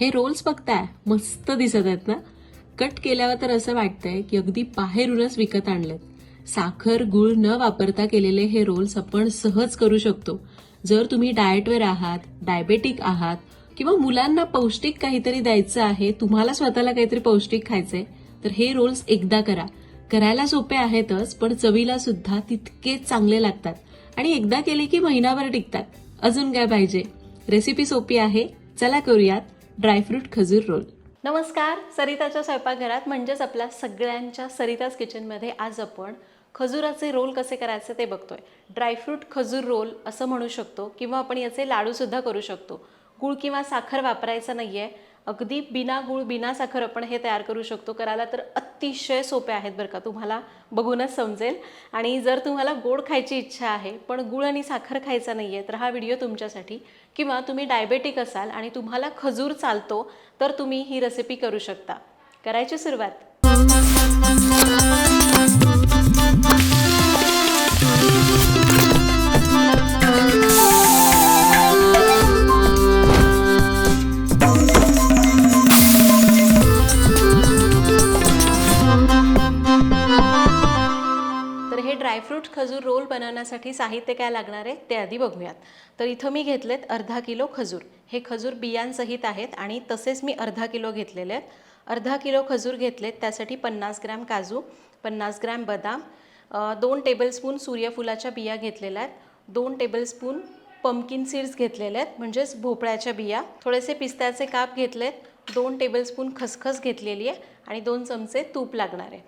हे रोल्स बघताय मस्त दिसत आहेत ना? कट केल्यावर तर असं वाटतंय की अगदी बाहेरूनच विकत आणलेत. साखर गुळ न वापरता केलेले हे रोल्स आपण सहज करू शकतो. जर तुम्ही डाएटवर आहात डायबेटिक आहात किंवा मुलांना पौष्टिक काहीतरी द्यायचं आहे तुम्हाला स्वतःला काहीतरी पौष्टिक खायचंय तर हे रोल्स एकदा करा. करायला सोपे आहेतच पण चवीला सुद्धा तितकेच चांगले लागतात. आणि एकदा केले की महिनाभर टिकतात. अजून काय पाहिजे? रेसिपी सोपी आहे? चला करूयात. ड्रायफ्रूट खजूर रोल. नमस्कार सरिताच्या स्वयंपाकघरात म्हणजेच आपल्या सगळ्यांच्या सरिताज किचनमध्ये आज आपण खजुराचे रोल कसे करायचे ते बघतोय. ड्रायफ्रूट खजूर रोल असं म्हणू शकतो किंवा आपण याचे लाडूसुद्धा करू शकतो. गुळ किंवा साखर वापरायचं नाही आहे अगदी बिना गुळ बिना साखर आपण हे तयार करू शकतो. करायला तर अतिशय सोपे आहेत बरं का तुम्हाला बघूनच समजेल. आणि जर तुम्हाला गोड खायची इच्छा आहे पण गुळ आणि साखर खायचा नाही आहे तर हा व्हिडिओ तुमच्यासाठी. किंवा तुम्ही डायबेटिक असाल आणि तुम्हाला खजूर चालतो तर तुम्ही ही रेसिपी करू शकता. करायची सुरुवात. ड्रायफ्रूट खजूर रोल बनवण्यासाठी साहित्य काय लागणार आहे ते आधी बघूयात. तर इथं मी घेतलेत अर्धा किलो खजूर. हे खजूर बियांसहित आहेत आणि तसेच मी अर्धा किलो घेतलेले आहेत. अर्धा किलो खजूर घेतलेत त्यासाठी पन्नास ग्रॅम काजू पन्नास ग्रॅम बदाम दोन टेबलस्पून सूर्यफुलाच्या बिया घेतलेल्या आहेत दोन टेबलस्पून पंपकिन सीड्स घेतलेले आहेत म्हणजेच भोपळ्याच्या बिया. थोडेसे पिस्त्याचे काप घेतलेत दोन टेबलस्पून खसखस घेतलेली आहे आणि दोन चमचे तूप लागणार आहे.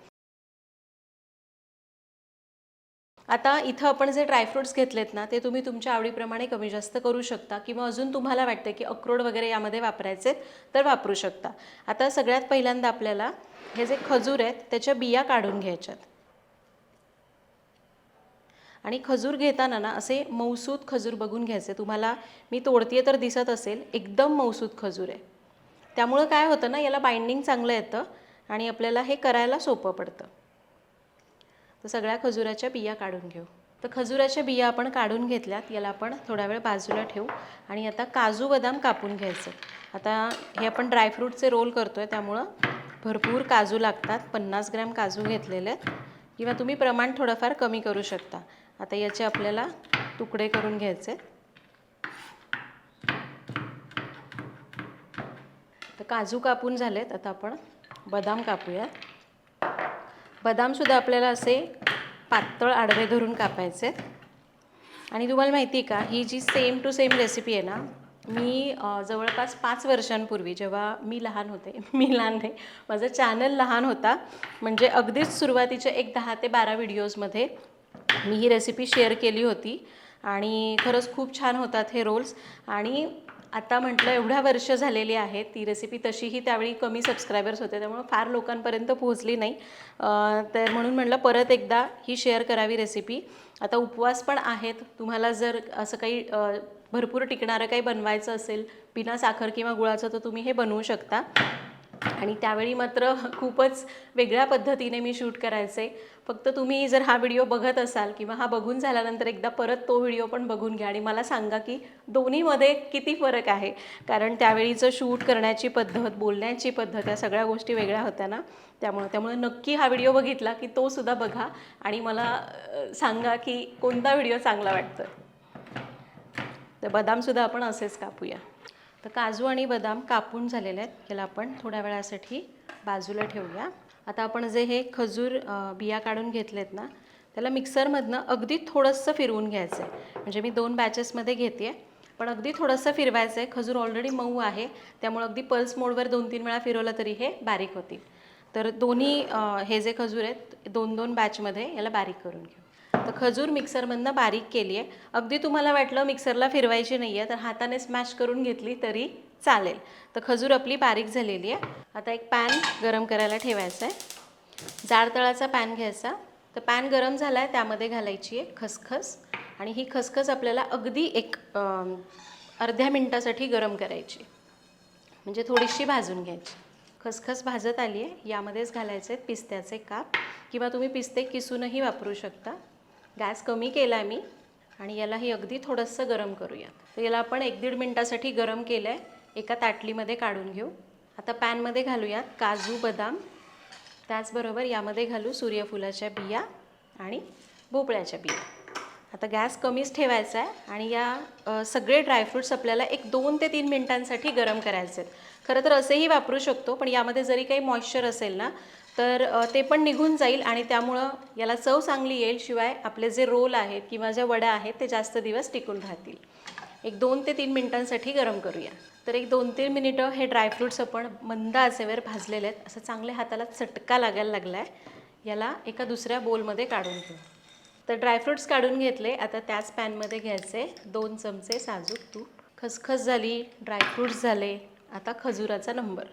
आता इथं आपण जे ड्रायफ्रुट्स घेतलेत ना ते तुम्ही तुमच्या आवडीप्रमाणे कमी जास्त करू शकता किंवा अजून तुम्हाला वाटतं की अक्रोड वगैरे यामध्ये वापरायचे तर वापरू शकता. आता सगळ्यात पहिल्यांदा आपल्याला हे जे खजूर आहेत त्याच्या बिया काढून घ्यायच्यात आणि खजूर घेताना ना असे मौसूद खजूर बघून घ्यायचे. तुम्हाला मी तोडतीये तर दिसत असेल एकदम मौसूद खजूर आहे. त्यामुळं काय होतं ना याला बाइंडिंग चांगलं येतं आणि आपल्याला हे करायला सोपं पडतं. तर सगळ्या खजुराच्या बिया काढून घेऊ. तर खजुराच्या बिया आपण काढून घेतल्यात याला आपण थोडा वेळ बाजूला ठेवू आणि आता काजू बदाम कापून घ्यायचं. आता हे आपण ड्रायफ्रूटचे रोल करतो आहे त्यामुळं भरपूर काजू लागतात. पन्नास ग्रॅम काजू घेतलेले आहेत. किंवा तुम्ही प्रमाण थोडंफार कमी करू शकता. आता याचे आपल्याला तुकडे करून घ्यायचे. तर काजू कापून झालेत. आता आपण बदाम कापूयात. बदामसुद्धा आपल्याला असे पातळ आडवे धरून कापायचे आणि तुम्हाला माहिती आहे का ही जी सेम टू सेम रेसिपी आहे ना मी जवळपास पाच वर्षांपूर्वी जेव्हा मी लहान होते मी लहान नाही माझा चॅनल लहान होता म्हणजे अगदीच सुरुवातीच्या एक दहा ते बारा व्हिडिओजमध्ये मी ही रेसिपी शेअर केली होती. आणि खरंच खूप छान होतात हे रोल्स आणि आता म्हटलं एवढ्या वर्ष झालेली आहेत ती रेसिपी तशीही त्यावेळी कमी सबस्क्रायबर्स होते त्यामुळं फार लोकांपर्यंत पोहोचली नाही. तर म्हणून म्हटलं परत एकदा ही शेअर करावी रेसिपी आता उपवास पण आहेत तुम्हाला जर असं काही भरपूर टिकणारं काही बनवायचं असेल बिना साखर किंवा गुळाचं तर तुम्ही हे बनवू शकता. आणि त्यावेळी मात्र खूपच वेगळ्या पद्धतीने मी शूट करायचे. फक्त तुम्ही जर हा व्हिडिओ बघत असाल किंवा हा बघून झाल्यानंतर एकदा परत तो व्हिडिओ पण बघून घ्या आणि मला सांगा की दोन्हीमध्ये किती फरक आहे? कारण त्यावेळीचं शूट करण्याची पद्धत बोलण्याची पद्धत या सगळ्या गोष्टी वेगळ्या होत्या ना? त्यामुळे त्यामुळे नक्की हा व्हिडिओ बघितला की तो सुद्धा बघा आणि मला सांगा की कोणता व्हिडिओ चांगला वाटतो तर बदामसुद्धा आपण असेच कापूया. तर काजू आणि बदाम कापून झालेले आहेत. याला आपण थोड्या वेळासाठी बाजूला ठेवूया. आता आपण जे हे खजूर बिया काढून घेतलेत ना त्याला मिक्सरमधनं अगदी थोडंसं फिरवून घ्यायचं आहे. म्हणजे मी दोन बॅचेसमध्ये घेते आहे पण अगदी थोडंसं फिरवायचं आहे. खजूर ऑलरेडी मऊ आहे. त्यामुळे अगदी पल्स मोडवर दोन तीन वेळा फिरवलं तरी हे बारीक होतील. तर दोन्ही हे जे खजूर आहेत दोन दोन बॅचमध्ये याला बारीक करून घेऊ. तर खजूर मिक्सरमधनं बारीक केली आहे अगदी तुम्हाला वाटलं मिक्सरला फिरवायची नाही आहे तर हाताने स्मॅश करून घेतली तरी चालेल. तर खजूर आपली बारीक झालेली आहे. आता एक पॅन गरम करायला ठेवायचा आहे जाड तळाचा पॅन घ्यायचा. तर पॅन गरम झाला आहे त्यामध्ये घालायची आहे खसखस. आणि ही खसखस आपल्याला अगदी एक अर्ध्या मिनटासाठी गरम करायची. म्हणजे थोडीशी भाजून घ्यायची. खसखस भाजत आली आहे यामध्येच घालायचे आहेत पिस्त्याचे काप. किंवा तुम्ही पिस्ते किसूनही वापरू शकता. गॅस कमी केला आहे मी आणि यालाही अगदी थोडंसं गरम करूया तर याला आपण एक दीड मिनटासाठी गरम केलं आहे एका ताटलीमध्ये काढून घेऊ. आता पॅनमध्ये घालूयात काजू बदाम. त्याचबरोबर यामध्ये घालू सूर्यफुलाच्या बिया आणि भोपळ्याच्या बिया. आता गॅस कमीच ठेवायचा आहे आणि या सगळे ड्रायफ्रूट्स आपल्याला एक दोन ते तीन मिनटांसाठी गरम करायचे आहेत खरं तर असेही वापरू शकतो पण यामध्ये जरी काही मॉइश्चर असेल ना तर ते पण निघून जाईल आणि त्यामुळं याला चव चांगली येईल शिवाय आपले जे रोल आहेत किंवा ज्या वड्या आहेत ते जास्त दिवस टिकून राहतील. एक दोन ते तीन मिनिटांसाठी गरम करूया. तर एक दोन तीन मिनिटं हे ड्रायफ्रूट्स आपण मंद आचेवर भाजलेले आहेत. असं चांगल्या हाताला चटका लागायला लागला आहे याला एका दुसऱ्या बोलमध्ये काढून घेऊ. तर ड्रायफ्रूट्स काढून घेतले. आता त्याच पॅनमध्ये घ्यायचे. दोन चमचे साजूक तूप. खसखस झाली ड्रायफ्रूट्स झाले. आता खजुराचा नंबर.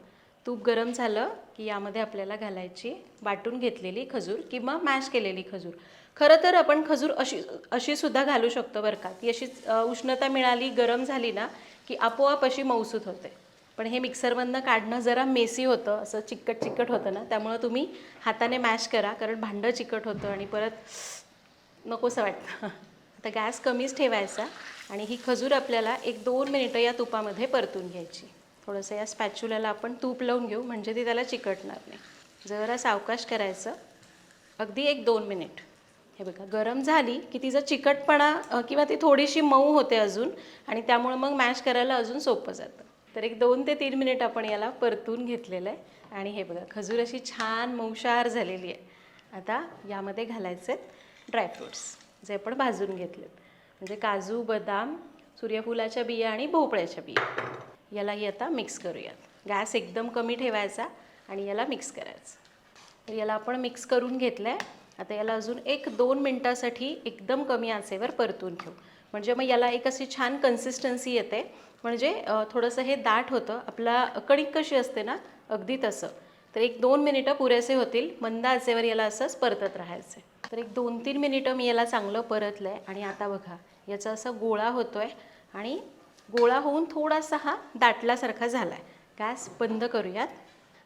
तूप गरम झालं की यामध्ये आपल्याला घालायची वाटून घेतलेली खजूर किंवा मॅश केलेली खजूर. खरं तर आपण खजूर अशी अशी सुद्धा घालू शकतो बरं का. ती अशीच उष्णता मिळाली गरम झाली ना की आपोआप अशी मौसूत होते. पण हे मिक्सरमधनं काढणं जरा मेसी होतं असं चिकट चिकट होतं ना त्यामुळं तुम्ही हाताने मॅश करा कारण भांडं चिकट होतं आणि परत नकोसं वाटतं. आता गॅस कमीच ठेवायचा आणि ही खजूर आपल्याला एक दोन मिनिटं या तुपामध्ये परतून घ्यायची. थोडंसं या स्पॅच्युलाला आपण तूप लावून घेऊ म्हणजे ती त्याला चिकटणार नाही. जरा सावकाश करायचं. अगदी एक दोन मिनिट हे बघा गरम झाली की तिचा चिकटपणा किंवा ती थोडीशी मऊ होते अजून आणि त्यामुळं मग मॅश करायला अजून सोपं जातं. तर एक दोन ते तीन मिनिट आपण याला परतून घेतलेलं आहे. आणि हे बघा खजूर अशी छान मऊशार झालेली आहे. आता यामध्ये घालायचे ड्रायफ्रूट्स जे आपण भाजून घेतलेत. म्हणजे काजू बदाम सूर्यफुलाच्या बिया आणि भोपळ्याच्या बिया. यालाही आता मिक्स करूयात. गॅस एकदम कमी ठेवायचा आणि याला मिक्स करायचं. तर याला आपण मिक्स करून घेतलं आहे आता याला अजून एक दोन मिनटासाठी एकदम कमी आचेवर परतून घेऊ म्हणजे मग याला एक अशी छान कन्सिस्टन्सी येते. म्हणजे थोडंसं हे दाट होतं. आपला कणिक कशी असते ना अगदी तसं. तर एक दोन मिनिटं पुरेसे होतील. मंद आचेवर याला असंच परतत राहायचं आहे तर एक दोन तीन मिनिटं मी याला चांगलं परतलं आहे आणि आता बघा याचा असा गोळा होतो आहे आणि गोळा होऊन थोडासा हा दाटल्यासारखा झाला आहे गॅस बंद करूयात.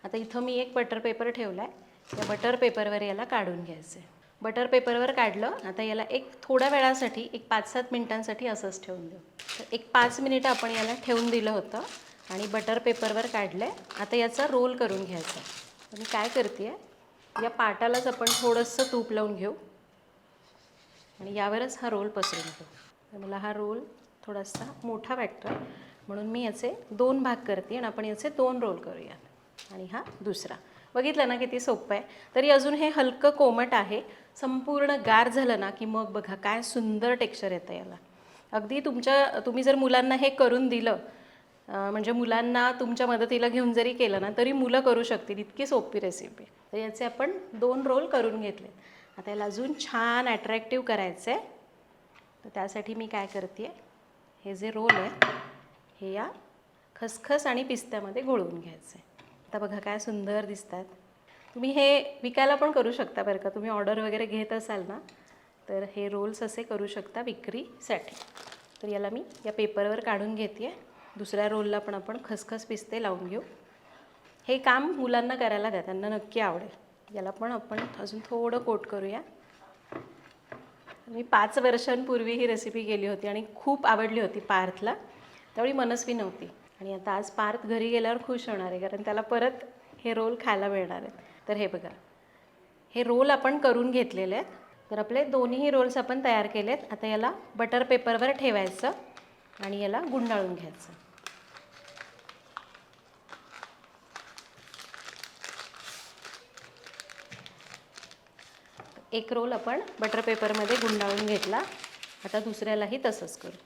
आता इथं मी एक बटर पेपर ठेवला आहे या बटर पेपरवर याला काढून घ्यायचं आहे बटर पेपरवर काढलं. आता याला एक थोड्या वेळासाठी एक पाच सात मिनिटांसाठी असंच ठेवून देऊ. तर एक पाच मिनिटं आपण याला ठेवून दिलं होतं आणि बटर पेपरवर काढलं आहे आता याचा रोल करून घ्यायचा. आहे मी काय करते या पाटालाच आपण थोडंसं तूप लावून घेऊ. आणि यावरच हा रोल पसरून घेऊ. तर मला हा रोल थोडासा मोठा वाटतो म्हणून मी याचे दोन भाग करते आणि आपण याचे दोन रोल करूया. आणि हा दुसरा. बघितलं ना किती सोपं आहे. तरी अजून हे हलकं कोमट आहे. संपूर्ण गार झालं ना की मग बघा काय सुंदर टेक्स्चर येतं याला. अगदी तुमच्या तुम्ही जर मुलांना हे करून दिलं म्हणजे मुलांना तुमच्या मदतीला घेऊन जरी केलं ना तरी मुलं करू शकतील. इतकी सोपी रेसिपी तर याचे आपण दोन रोल करून घेतले आता याला अजून छान अट्रॅक्टिव्ह करायचं आहे तर त्यासाठी मी काय करते हे जे रोल आहे हे या खसखस आणि पिस्त्यामध्ये घोळवून घ्यायचं. आहे आता बघा काय सुंदर दिसतात. तुम्ही हे विकायला पण करू शकता बरं का. तुम्ही ऑर्डर वगैरे घेत असाल ना तर हे रोल्स असे करू शकता विक्रीसाठी. तर याला मी या पेपरवर काढून घेते दुसऱ्या रोलला पण आपण खसखस पिस्ते लावून घेऊ. हे काम मुलांना करायला द्या त्यांना नक्की आवडेल. याला पण आपण अजून थोडं कोट करूया. मी पाच वर्षांपूर्वी ही रेसिपी केली होती आणि खूप आवडली होती पार्थला. त्यावेळी मनस्वी नव्हती. आणि आता आज पार्थ घरी गेल्यावर खुश होणार आहे कारण त्याला परत हे रोल खायला मिळणार आहेत. तर हे बघा. हे रोल आपण करून घेतलेले आहेत. तर आपले दोन्हीही रोल्स आपण तयार केलेत. आता याला बटर पेपरवर ठेवायचं आणि याला गुंडाळून घ्यायचं. एक रोल आपण बटर पेपरमध्ये गुंडाळून घेतला. आता दुसऱ्यालाही तसंच करू.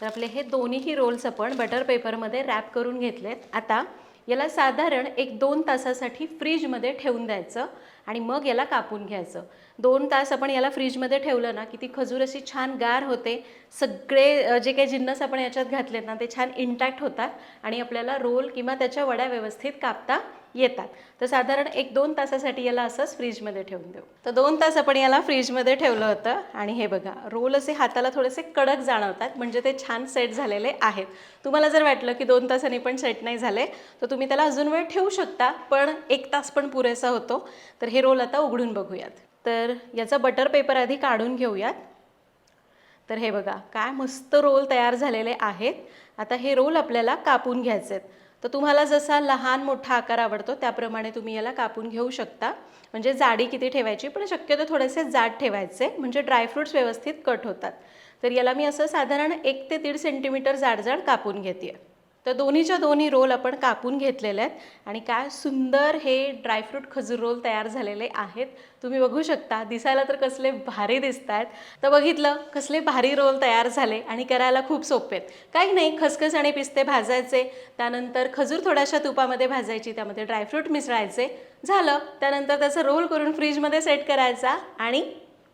तर आपले हे दोन्हीही रोल्स आपण बटर पेपरमध्ये रॅप करून घेतलेत. आता याला साधारण एक दोन तासासाठी फ्रीजमध्ये ठेवून द्यायचं आणि मग याला कापून घ्यायचं. दोन तास आपण याला फ्रीजमध्ये ठेवलं ना की ती खजूर अशी छान गार होते. सगळे जे काही जिन्नस आपण याच्यात घातलेत ना ते छान इंटॅक्ट होतात आणि आपल्याला रोल किंवा त्याच्या वड्या व्यवस्थित कापता येतात. तर साधारण एक दोन तासासाठी याला असंच फ्रीजमध्ये ठेवून देऊ. तर दोन तास आपण याला फ्रीजमध्ये ठेवलं होतं. आणि हे बघा रोल असे हाताला थोडेसे कडक जाणवतात म्हणजे ते छान सेट झालेले आहेत. तुम्हाला जर वाटलं की दोन तासांनी पण सेट नाही झाले तर तुम्ही त्याला अजून वेळ ठेवू शकता पण एक तास पण पुरेसा होतो. तर हे रोल आता उघडून बघूयात. तर याचा बटर पेपर आधी काढून घेऊयात. तर हे बघा काय मस्त रोल तयार झालेले आहेत. आता हे रोल आपल्याला कापून घ्यायचे आहेत तर तुम्हाला जसा लहान मोठा आकार आवडतो त्याप्रमाणे तुम्ही याला कापून घेऊ शकता. म्हणजे जाडी किती ठेवायची पण शक्यतो थोडेसे जाड ठेवायचे म्हणजे ड्रायफ्रुट्स व्यवस्थित कट होतात. तर याला मी असं साधारण एक ते दीड सेंटीमीटर जाड जाड कापून घेते तर दोन्हीच्या दोन्ही रोल आपण कापून घेतलेले आहेत. आणि काय सुंदर हे ड्रायफ्रूट खजूर रोल तयार झालेले आहेत. तुम्ही बघू शकता दिसायला तर कसले भारी दिसत आहेत तर बघितलं कसले भारी रोल तयार झाले आणि करायला खूप सोपे आहेत. काही नाही खसखस आणि पिस्ते भाजायचे त्यानंतर खजूर थोड्याशा तुपामध्ये भाजायची त्यामध्ये ड्रायफ्रूट मिसळायचे. झालं त्यानंतर त्याचा रोल करून फ्रीजमध्ये सेट करायचा आणि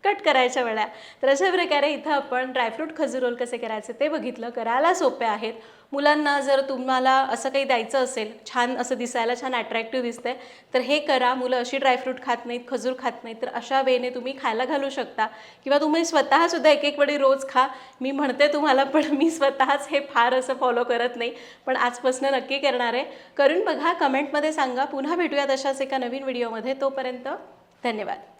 कट करायच्या वेळा. तर अशा प्रकारे इथं आपण ड्रायफ्रूट खजूर रोल कसे करायचे ते बघितलं करायला सोपे आहेत. मुलांना जर तुम्हाला असं काही द्यायचं असेल छान असं दिसायला छान अट्रॅक्टिव्ह दिसतंय तर हे करा. मुलं अशी ड्रायफ्रूट खात नाहीत खजूर खात नाहीत तर अशा वेने तुम्ही खायला घालू शकता. किंवा तुम्ही स्वतःसुद्धा एक एक वेळी रोज खा. मी म्हणते तुम्हाला पण मी स्वतःच हे फार असं फॉलो करत नाही. पण आजपासून नक्की करणार आहे. करून बघा कमेंटमध्ये सांगा. पुन्हा भेटूयात अशाच एका नवीन व्हिडिओमध्ये तोपर्यंत धन्यवाद.